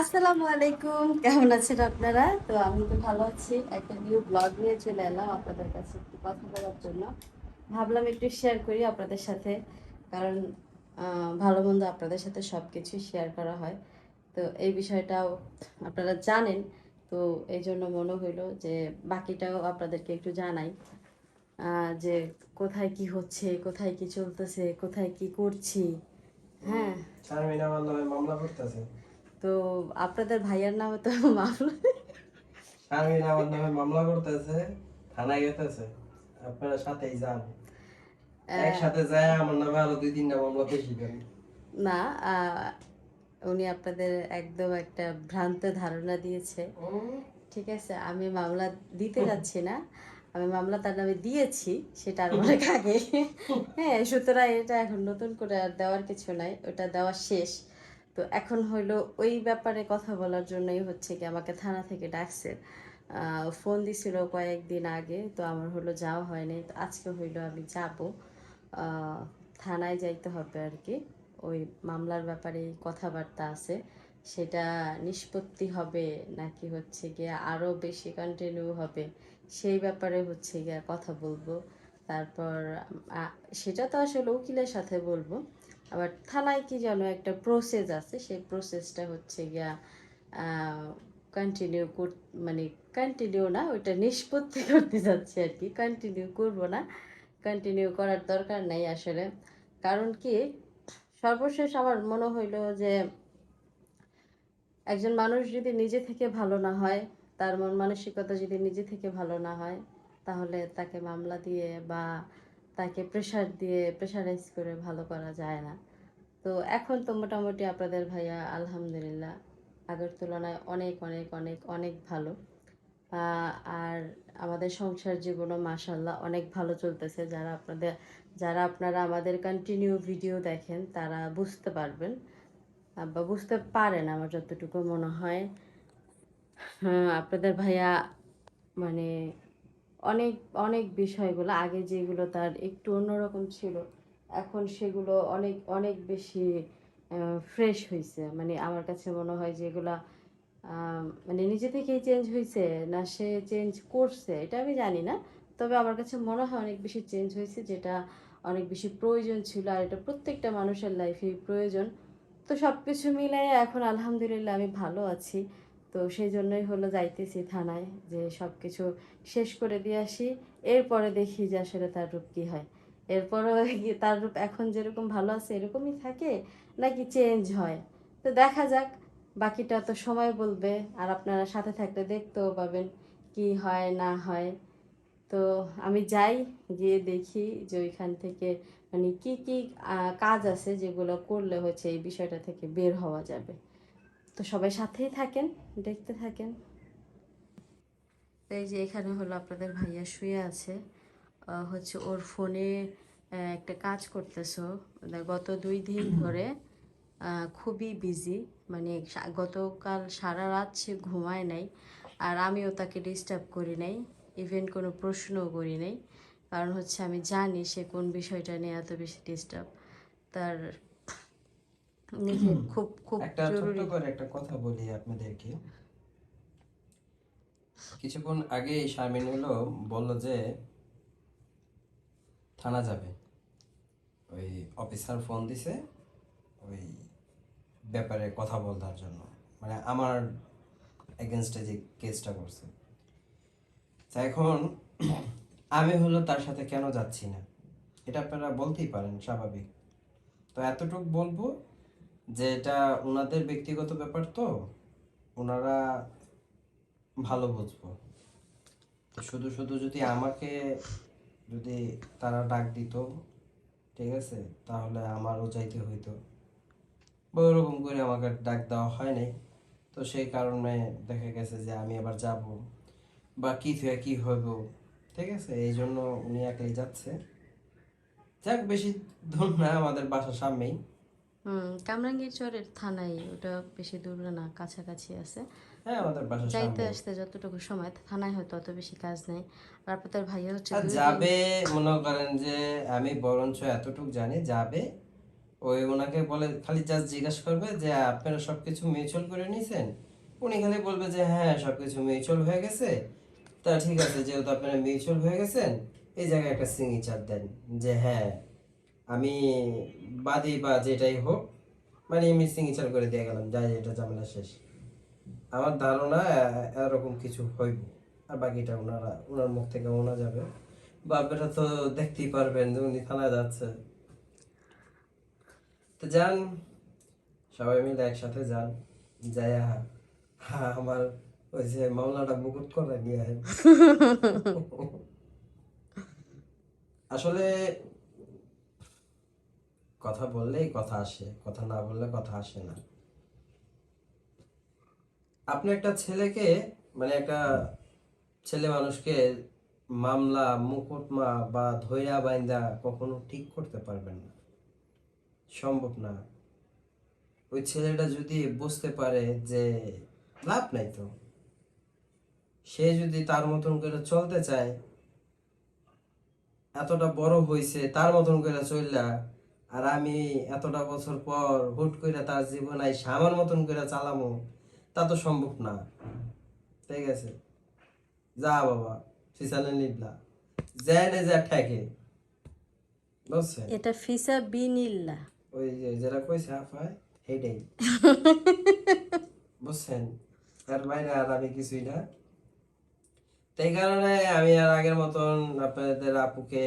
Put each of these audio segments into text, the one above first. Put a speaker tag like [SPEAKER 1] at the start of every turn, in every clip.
[SPEAKER 1] আসসালামু আলাইকুম। কেমন আছেন আপনারা? তো আমি তো ভালো আছি। একটা নিউ ব্লগ নিয়ে চলে এলাম আপনাদের কাছে একটু কথা বলার জন্য। ভাবলাম একটু শেয়ার করি আপনাদের সাথে, কারণ ভালো মন্দ আপনাদের সাথে সব কিছু শেয়ার করা হয়। তো এই বিষয়টাও আপনারা জানেন। তো এই জন্য মনে হইল যে, বাকিটাও আপনাদেরকে একটু জানাই যে কোথায় কি হচ্ছে, কোথায় কি চলতেছে, কোথায় কি করছি হ্যাঁ।
[SPEAKER 2] মামলা করতেছে।
[SPEAKER 1] তো আপনাদের ভাইয়ার নামে তো মামলা।
[SPEAKER 2] শারমিন আমার নামে মামলা করতেছে থানায় গেতেছে। আপনারা সাথেই যান। একসাথে যায় আমার নামে আরও দুই তিনটা মামলা বেশি দেন
[SPEAKER 1] না উনি আপনাদের একদম একটা ভ্রান্ত ধারণা দিয়েছে। ঠিক আছে আমি মামলা দিতে যাচ্ছি না। আমি মামলা তার নামে দিয়েছি সেটা আর অনেক আগে। হ্যাঁ সুতরাং এটা এখন নতুন করে আর দেওয়ার কিছু নাই ওটা দেওয়া শেষ। তো এখন হইল ওই ব্যাপারে কথা বলার জন্যই হচ্ছে কি আমাকে থানা থেকে ডাকছে। ফোন দিছিল কয়েকদিন আগে, তো আমার হলো যাওয়া হয়নি। তো আজকে হইল আমি যাব। থানায় যাইতে হবে আর কি। ওই মামলার ব্যাপারে কথাবার্তা আছে। সেটা নিষ্পত্তি হবে নাকি হচ্ছে গিয়ে আরও বেশি কন্টিনিউ হবে, সেই ব্যাপারে হচ্ছে গিয়ে কথা বলব। তারপর সেটা তো আসলে উকিলের সাথে বলব। আবার থানায় কি যেন একটা প্রসেস আছে, সেই প্রসেসটা হচ্ছে গিয়া কন্টিনিউ কর মানে কন্টিনিউ না, ওইটা নিষ্পত্তি করতে যাচ্ছে আর কি কন্টিনিউ করব না কন্টিনিউ করার দরকার নেই আসলে। কারণ কি, সর্বশেষ আমার মনে হইল যে, একজন মানুষ যদি নিজে থেকে ভালো না হয়, তার মন মানসিকতা যদি নিজে থেকে ভালো না হয়, তাহলে তাকে মামলা দিয়ে বা তাকে প্রেশার দিয়ে প্রেশারাইজ করে ভালো করা যায় না। তো এখন তো মোটামুটি আপনাদের ভাইয়া আলহামদুলিল্লাহ আগের তুলনায় অনেক অনেক অনেক অনেক ভালো। আর আমাদের সংসার জীবনও মাসাল্লাহ অনেক ভালো চলতেছে। যারা আপনাদের যারা আপনারা আমাদের কন্টিনিউ ভিডিও দেখেন তারা বুঝতে পারবেন। বা বুঝতে পারেন আমার যতটুকু মনে হয়। হ্যাঁ, আপনাদের ভাইয়া মানে অনেক অনেক বিষয়গুলো, আগে যেগুলো তার একটু অন্যরকম ছিল, এখন সেগুলো অনেক অনেক বেশি ফ্রেশ হয়েছে মানে আমার কাছে মনে হয় যেগুলা মানে নিজে থেকেই চেঞ্জ হয়েছে না সে চেঞ্জ করছে, এটা আমি জানি না। তবে আমার কাছে মনে হয় অনেক বেশি চেঞ্জ হয়েছে যেটা অনেক বেশি প্রয়োজন ছিল, আর এটা প্রত্যেকটা মানুষের লাইফে প্রয়োজন। তো সব কিছু মিলাই এখন আলহামদুলিল্লাহ আমি ভালো আছি। তো সেই জন্যই হলো যাইতেছি থানায় যে সব কিছু শেষ করে দিয়ে আসি। এরপরে দেখি যে আসলে তার রূপ কী হয়। এরপরও তার রূপ এখন যেরকম ভালো আছে এরকমই থাকে নাকি চেঞ্জ হয়? তো দেখা যাক, বাকিটা তো সময় বলবে আর আপনারা সাথে থাকলে দেখতেও পাবেন কি হয় না হয়। তো আমি যাই, গিয়ে দেখি যে ওইখান থেকে মানে কি কি কাজ আছে যেগুলো করলে হচ্ছে এই বিষয়টা থেকে বের হওয়া যাবে। তো সবাই সাথেই থাকেন, দেখতে থাকেন। এই যে এখানে হলো আপনাদের ভাইয়া শুয়ে আছে। হচ্ছে ওর ফোনে একটা কাজ করতেছো গত দুই দিন ধরে খুবই বিজি মানে গতকাল সারা রাত সে ঘুমায় নাই। আর আমিও তাকে ডিস্টার্ব করি নাই ইভেন কোনো প্রশ্নও করি নাই। কারণ হচ্ছে আমি জানি সে কোন বিষয়টা নিয়ে এত বেশি ডিস্টার্ব তার খুব খুব
[SPEAKER 2] একটা ছোট্ট করে একটা কথা বলি আপনাদেরকে। কিছুক্ষণ আগে শারমিন হলো বলল যে থানা যাবে। ওই অফিসার ফোন দিছে ওই ব্যাপারে কথা বলার জন্য। মানে আমার এগেনস্টে যে কেসটা করছে। তা এখন আমি হলো তার সাথে কেন যাচ্ছি না? এটা আপনারা বলতেই পারেন স্বাভাবিক। তো এতটুকু বলব যে এটা ওনাদের ব্যক্তিগত ব্যাপার তো ওনারা ভালো বুঝব। শুধু শুধু যদি আমাকে যদি তারা ডাক দিত, ঠিক আছে, তাহলে আমারও যাইতে হইতো। বা ওরকম করে আমাকে ডাক দেওয়া হয় নাই। তো সেই কারণে দেখা গেছে যে আমি আবার যাব বা কী থেকে কী হইব, ঠিক আছে, এই জন্য উনি একলাই যাচ্ছে। যাক, বেশি দূর না, আমাদের বাসার সামনেই।
[SPEAKER 1] হুম কামরাঙ্গীর চরের থানায় ওটা বেশি দূর না কাছাকাছি আছে।
[SPEAKER 2] হ্যাঁ আমাদের
[SPEAKER 1] যাইতে আসতে যতটুকু সময় থানায় হয়তো অত বেশি কাজ নেই। আপনাদের ভাইয়া হচ্ছে
[SPEAKER 2] যাবে মনে করেন যে আমি বরঞ্চ এতটুক জানি যাবে। ওই ওনাকে বলে খালি জাস্ট জিজ্ঞাসা করবে যে আপনারা সবকিছু মিউচুয়াল করে নিয়েছেন উনি খালি বলবে যে হ্যাঁ সবকিছু মিউচুয়াল হয়ে গেছে। তা ঠিক আছে যেহেতু আপনারা মিউচুয়াল হয়ে গেছেন এই জায়গায় একটা সিগনেচার দেন যে হ্যাঁ আমি বাদী বা যেটাই হোক মানে এমনি সিগনেচার করে দিয়ে গেলাম যাই এটা ঝামেলা শেষ। আমার ধারণা এরকম কিছু হইব। আর বাকিটা ওনারা ওনার মুখ থেকে ওনা যাবে। বাপেরা তো দেখতেই পারবেন যে উনি থানায় যাচ্ছে। তো যান সবাই মিলে একসাথে যান। যাই হ্যাঁ আমার ওই যে মামলাটা মুকুট করে নিয়ে আসলে কথা বললেই কথা আসে, কথা না বললে কথা আসে না। আপনি একটা ছেলেকে মানে একটা ছেলে মানুষকে মামলা মুকুটমা বা ধৈরা বাইন্দা কখনো ঠিক করতে পারবেন না। সম্ভব না। ওই ছেলেটা যদি বুঝতে পারে যে লাভ নাই তো, সে যদি তার মতন করে চলতে চায়, এতটা বড় হইছে, তার মতন করে চললা আর আমি এতটা বছর পর হুট করে তার জীবন আইসা আমার মতন করে চালামো তা তো সম্ভব না। ঠিক আছে? যা বাবা ফিসালে নিবলা জেনে যা ঠেকে। বুঝছেন?
[SPEAKER 1] এটা ফিসা বিনিল্লা
[SPEAKER 2] ওই যে যেটা কইছে সেইটাই বুঝছেন? তার বাইরে আর আমি কিছুই না। তাই কারণে আমি আর আগের মতন আপনাদের আপুকে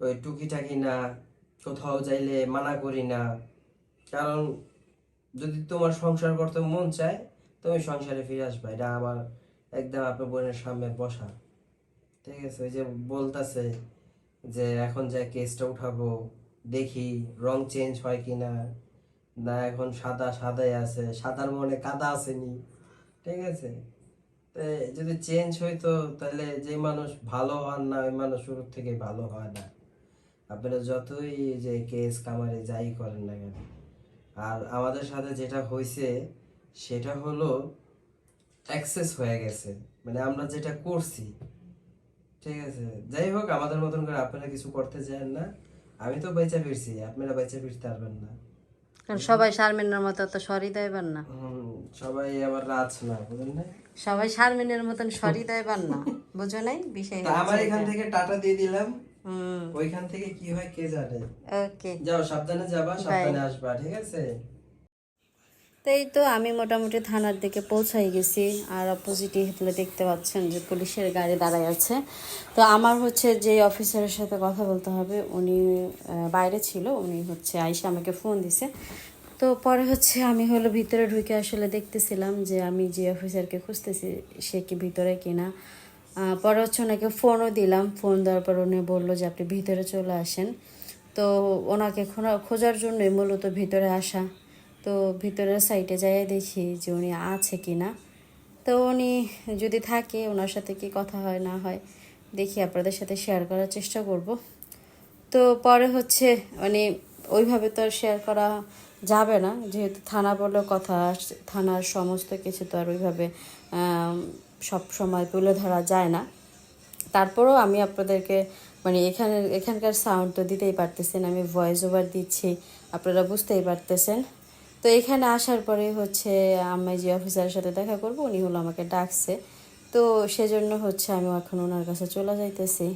[SPEAKER 2] ওই টুকি টাকি না কোথাও যাইলে মানা করি না। কারণ যদি তোমার সংসার করতে মন চায়, তুমি সংসারে ফিরে আসবে। এটা আমার একদম আপনার বোনের সামনে বসা। ঠিক আছে, ওই যে বলতাছে যে এখন যা কেসটা উঠাবো, দেখি রং চেঞ্জ হয় কি না না এখন সাদা সাদাই আছে, সাদার মনে কাদা আসেনি। ঠিক আছে? যদি চেঞ্জ হইতো, তাহলে যে মানুষ ভালো হন না, ওই মানুষ শুরু থেকে ভালো হয় না। আপনারা যতই যে কেস কামারে যাই করেন না কেন আর আমাদের সাথে যেটা হয়েছে সেটা হলো অ্যাক্সেস হয়ে গেছে। মানে আমরা যেটা করছি ঠিক আছে? যাই হোক আমাদের মতন করে আপনারা কিছু করতে চান না। আমি তো বেঁচে ফিরছি আপনারা বেঁচে ফিরতে পারবেন না।
[SPEAKER 1] কারণ সবাই শারমিনের মতো তো সরি দেয়বার না।
[SPEAKER 2] সবাই আবার রাজ না বুঝলেন না?
[SPEAKER 1] সবাই শারমিনের মতন সরি দেয়বার না বুঝো নাই? বিষয়
[SPEAKER 2] আমার এখান থেকে টাটা দিয়ে দিলাম। ওইখান থেকে কি হয় কে জানে?
[SPEAKER 1] ওকে।
[SPEAKER 2] যাও সাবধানে যাবা সাবধানে আসবা ঠিক আছে?
[SPEAKER 1] তো এই তো আমি মোটামুটি থানার দিকে পৌঁছাই গেছি আর অপোজিটে হেতলে দেখতে পাচ্ছেন যে পুলিশের গাড়ি দাঁড়ায় আছে। তো আমার হচ্ছে যে অফিসারের সাথে কথা বলতে হবে উনি বাইরে ছিল উনি হচ্ছে আইসা আমাকে ফোন দিছে। তো পরে হচ্ছে আমি হলো ভিতরে ঢুকে আসলে দেখতেছিলাম যে আমি যে অফিসারকে খুঁজতেছি সে কি ভিতরে কিনা। পরে হচ্ছে ওনাকে ফোনও দিলাম। ফোন দেওয়ার পর উনি বলল যে, আপনি ভিতরে চলে আসেন। তো ওনাকে খোঁজার জন্যই মূলত ভিতরে আসা। তো ভিতরের সাইডে যাই দেখি যে উনি আছে কি না। তো উনি যদি থাকে ওনার সাথে কি কথা হয়, না হয়, দেখি আপনাদের সাথে শেয়ার করার চেষ্টা করব। তো পরে হচ্ছে মানে ওইভাবে তো আর শেয়ার করা যাবে না। যেহেতু থানা বলে কথা, থানার সমস্ত কিছু তো আর ওইভাবে সব সময় তুলে ধরা যায় না। তারপরেও আমি আপনাদেরকে মানে এখানে, এখানকার সাউন্ড তো দিতেই পারতেছেন, আমি ভয়েস ওভার দিচ্ছি, আপনারা বুঝতেই পারতেছেন। তো এখানে আসার পরে হচ্ছে আমি যে অফিসারের সাথে দেখা করব, উনি হলো আমাকে ডাকছে। তো সেজন্য হচ্ছে আমি এখন ওনার কাছে চলে যাইতেছি।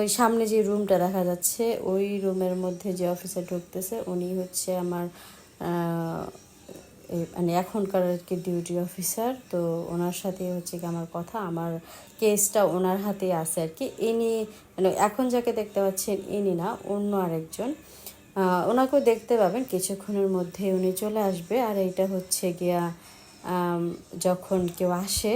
[SPEAKER 1] ওই সামনে যে রুমটা দেখা যাচ্ছে, ওই রুমের মধ্যে যে অফিসার ঢুকতেছে, উনি হচ্ছে আমার মানে এখনকার আর কি ডিউটি অফিসার তো ওনার সাথে হচ্ছে কি আমার কথা, আমার কেসটা ওনার হাতে আছে আর কি। ইনি মানে এখন যাকে দেখতে পাচ্ছেন, ইনি না, অন্য আরেকজন। ওনাকেও দেখতে পাবেন, কিছুক্ষণের মধ্যে উনি চলে আসবে। আর এইটা হচ্ছে গিয়া যখন কেউ আসে,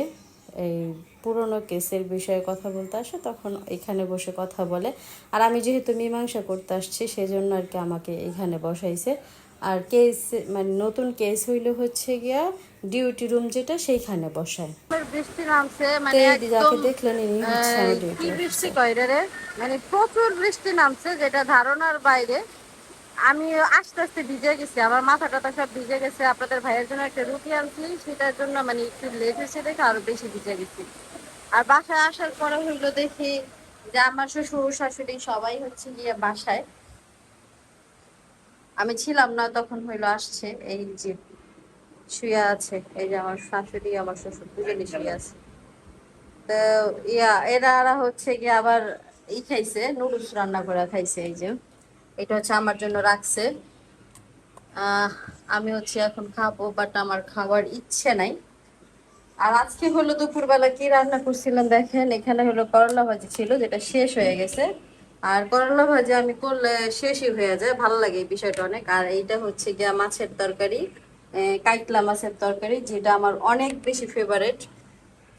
[SPEAKER 1] এই পুরনো কেসের বিষয়ে কথা বলতে আসে, তখন এখানে বসে কথা বলে। আর আমি যেহেতু মীমাংসা করতে আসছি, সেজন্য আর কি আমাকে এখানে বসাইছে। আর কেস মানে নতুন কেস হইলে হচ্ছে গিয়া ডিউটি রুম যেটা সেইখানে বসায়।
[SPEAKER 3] বৃষ্টি নামছে মানে
[SPEAKER 1] যাকে দেখলেন ইনি হচ্ছে
[SPEAKER 3] কি বৃষ্টি কইরে রে? মানে প্রচুর বৃষ্টি নামছে যেটা ধারণার বাইরে। আমি আস্তে আস্তে ভিজে গেছি আমার মাথা টাথা সব ভিজে গেছে। আপনাদের ভাইয়ের জন্য একটা রুটি আনছি সেটার জন্য মানে একটু লেট হয়েছে দেখে আরও বেশি ভিজে গেছি। আর বাসায় আসার পরে হইল দেখি যে আমার শ্বশুর শাশুড়ি সবাই হচ্ছে গিয়ে বাসায়।
[SPEAKER 1] আমি ছিলাম না, তখন হইল আসছে এই যে শুয়ে আছে, এই যে আমার শাশুড়ি, আমার শ্বশুর দুজনে শুয়ে আছে। তো ইয়া, এরা হচ্ছে গিয়ে আবার ই খাইছে, নুডলস রান্না করে খাইছে এই যে। এটা হচ্ছে আমার জন্য রাখছে। আমি হচ্ছে এখন খাব বাট আমার খাওয়ার ইচ্ছে নাই। আর আজকে হলো দুপুরবেলা কি রান্না করছিলাম দেখেন, এখানে হলো করলা ভাজি ছিল, যেটা শেষ হয়ে গেছে। আর করলা ভাজি আমি করলে শেষই হয়ে যায়, ভালো লাগে এই বিষয়টা অনেক। আর এইটা হচ্ছে গিয়া মাছের তরকারি কাইটলা মাছের তরকারি, যেটা আমার অনেক বেশি ফেভারেট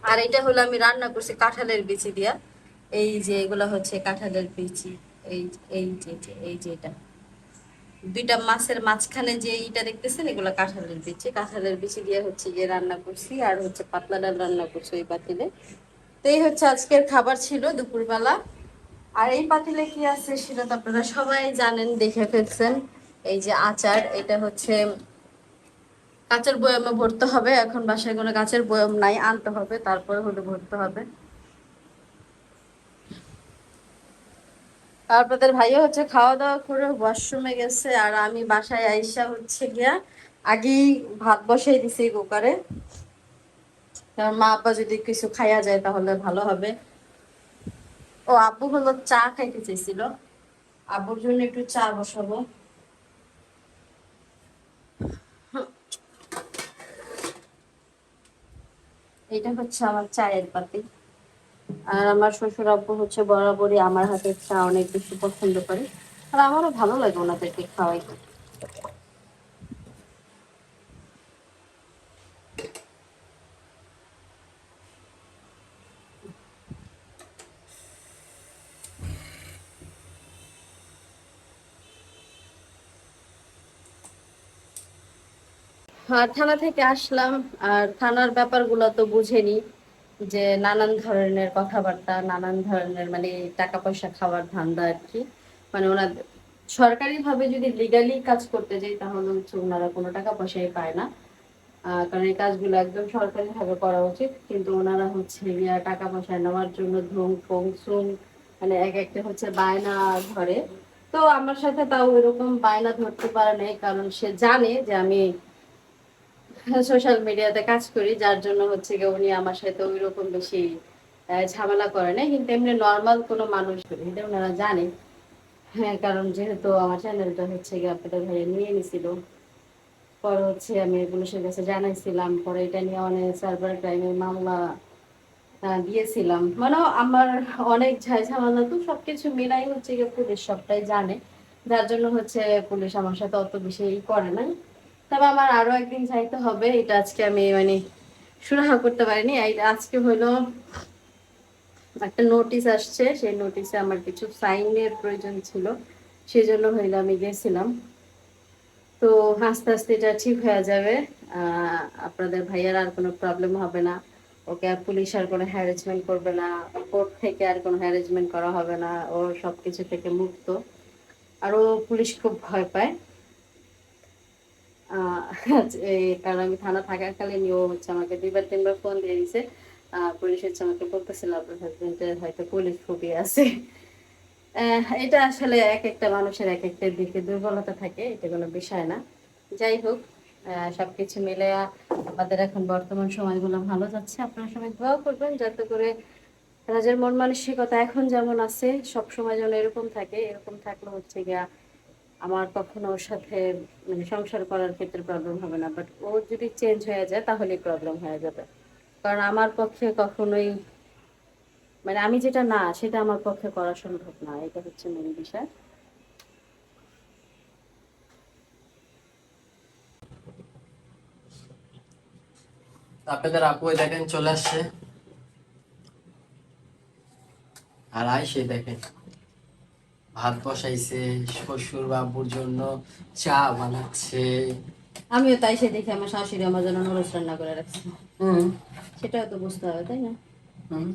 [SPEAKER 1] আর এটা হলো আমি রান্না করছি কাঁঠালের বিচি দিয়া। এই যে এগুলো হচ্ছে কাঁঠালের বিচি, এই এই যে- এই যে এটা। দুইটা মাছের মাঝখানে যে এইটা দেখতেছেন, এগুলো কাঁঠালের বিচি। কাঁঠালের বিচি দিয়ে হচ্ছে গিয়ে রান্না করছি, আর হচ্ছে পাতলা ডাল রান্না করছি ওই পাতিলে তো এই হচ্ছে আজকের খাবার ছিল দুপুরবেলা। আর এই পাতিলে কি আছে সেটা তো আপনারা সবাই জানেন, দেখে ফেলছেন। এই যে আচার, এটা হচ্ছে কাঁচের বয়ামে ভরতে হবে। এখন বাসায় কোনো কাঁচের বয়াম নাই, আনতে হবে, তারপরে হলে ভরতে হবে। আপনাদের ভাইও হচ্ছে খাওয়া দাওয়া করে ওয়াশরুমে গেছে, আর আমি বাসায় আইসা হচ্ছে গিয়া আগেই ভাত বসাই দিছি কুকারে। কারণ মা আব্বা যদি কিছু খাইয়া যায় তাহলে ভালো হবে। ও আব্বু হলো চা খাইতে চাইছিল। আব্বুর জন্য একটু চা বসাবো। এটা হচ্ছে আমার চায়ের পাতি। আর আমার শ্বশুর আব্বু হচ্ছে বরাবরই আমার হাতের চা অনেক বেশি পছন্দ করে। আর আমারও ভালো লাগে ওনাদেরকে খাওয়াই থানা থেকে আসলাম, আর থানার ব্যাপারগুলো তো বুঝেনি, যে নানান ধরনের কথাবার্তা, নানান ধরনের মানে টাকা পয়সা খাওয়ার ধান্দা আর কি। মানে ওনাদের সরকারি ভাবে যদি লিগালি কাজ করতে যাই, তাহলে হচ্ছে ওনারা কোনো টাকা পয়সাই পায় না। কারণ এই কাজগুলো একদম সরকারি ভাবে করা উচিত, কিন্তু ওনারা হচ্ছে টাকা পয়সা নেওয়ার জন্য ধুম ফোং সুম মানে এক একটা হচ্ছে বায়না ধরে। তো আমার সাথে তাও এরকম বায়না ধরতে পারে নাই, কারণ সে জানে যে আমি সোশ্যাল মিডিয়াতে কাজ করি, যার জন্য হচ্ছে গিয়ে উনি আমার সাথে ওই রকম বেশি ঝামেলা করে না কিন্তু এমনি নর্মাল কোনো মানুষ, এটা ওনারা জানে। হ্যাঁ কারণ যেহেতু আমার চ্যানেলটা হচ্ছে গিয়ে আপনাদের ভাইয়া নিয়ে নিছিল। পরে হচ্ছে আমি পুলিশের কাছে জানাইছিলাম, পরে এটা নিয়ে অনেক সার্ভার ক্রাইমের মামলা দিয়েছিলাম। মানে আমার অনেক ঝাই ঝামেলা তো সবকিছু মিলাই হচ্ছে গিয়ে পুলিশ সবটাই জানে। যার জন্য হচ্ছে পুলিশ আমার সাথে অত বেশি করে না তবে আমার আরও একদিন যাইতে হবে, এটা আজকে আমি মানে সুরাহা করতে পারিনি। আজকে হলো একটা নোটিশ আসছে, সেই নোটিশে আমার কিছু সাইনের প্রয়োজন ছিল সেই জন্য হইল আমি গেছিলাম। তো আস্তে আস্তে এটা ঠিক হয়ে যাবে। আপনাদের ভাইয়ার আর কোনো প্রবলেম হবে না। ওকে আর পুলিশ আর কোনো হ্যারাসমেন্ট করবে না। কোর্ট থেকে আর কোনো হ্যারাসমেন্ট করা হবে না। ও সব কিছু থেকে মুক্ত। আর ও পুলিশ খুব ভয় পায়। কারণ আমি থানা থাকাকালীন ও হচ্ছে আমাকে দুইবার, তিনবার ফোন দিয়ে দিছে। পুলিশ হচ্ছে আমাকে বলতেছিল, আপনার হাজবেন্ডের হয়তো পুলিশ ফোবি আছে। এটা আসলে এক একটা মানুষের এক একটা দিকে দুর্বলতা থাকে, এটা কোনো বিষয় না। যাই হোক সবকিছু মিলে আমাদের এখন বর্তমান সময়গুলো ভালো যাচ্ছে। আপনারা সবাই দোয়া করবেন যাতে করে রাজের মন মানসিকতা এখন যেমন আছে, সব সময় যেন এরকম থাকে। এরকম থাকলে হচ্ছে গিয়া আমার কখনো ওর সাথে মানে সংসার করার ক্ষেত্রে প্রবলেম হবে না বাট ও যদি চেঞ্জ হয়ে যায় তাহলেই প্রবলেম হয়ে যাবে। কারণ আমার পক্ষে কখনোই মানে আমি যেটা না, সেটা আমার পক্ষে করা সম্ভব না, এটা হচ্ছে মেন বিষয়।
[SPEAKER 4] আপনাদের আপু দেখেন চলে আসছে। আর আইসে দেখেন। ভাত বসাইছে শ্বশুর বাবুর জন্য চা বানাচ্ছে।
[SPEAKER 5] আমিও তাই সে দেখে আমার শাশুড়ি আমার জন্য নুডলস রান্না করে রাখছে।
[SPEAKER 4] হুম।
[SPEAKER 5] সেটাও তো বুঝতে হবে তাই না?
[SPEAKER 4] হুম।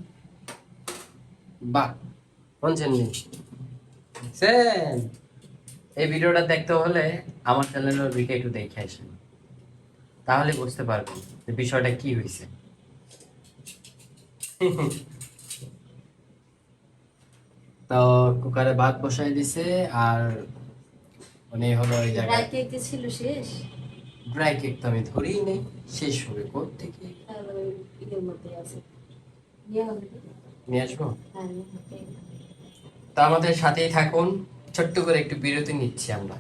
[SPEAKER 4] বাহ শুনছেন নি? দেখছেন? এই ভিডিওটা দেখতে হলে আমার চ্যানেলের ভিডিও একটু দেখে আসেন। তাহলে বুঝতে পারবেন যে বিষয়টা কি হয়েছে তো কুকারে ভাত বসাই দিছে আর মানে হলো এই জায়গায়
[SPEAKER 1] ড্রাই কেক ছিল শেষ?
[SPEAKER 4] ড্রাই কেক তো আমি ধরেই নেই শেষ হবে কোথ থেকে
[SPEAKER 1] নিয়ে
[SPEAKER 4] আসব?
[SPEAKER 1] তা
[SPEAKER 4] তো আমাদের সাথেই থাকুন ছোট্ট করে একটু বিরতি নিচ্ছি আমরা।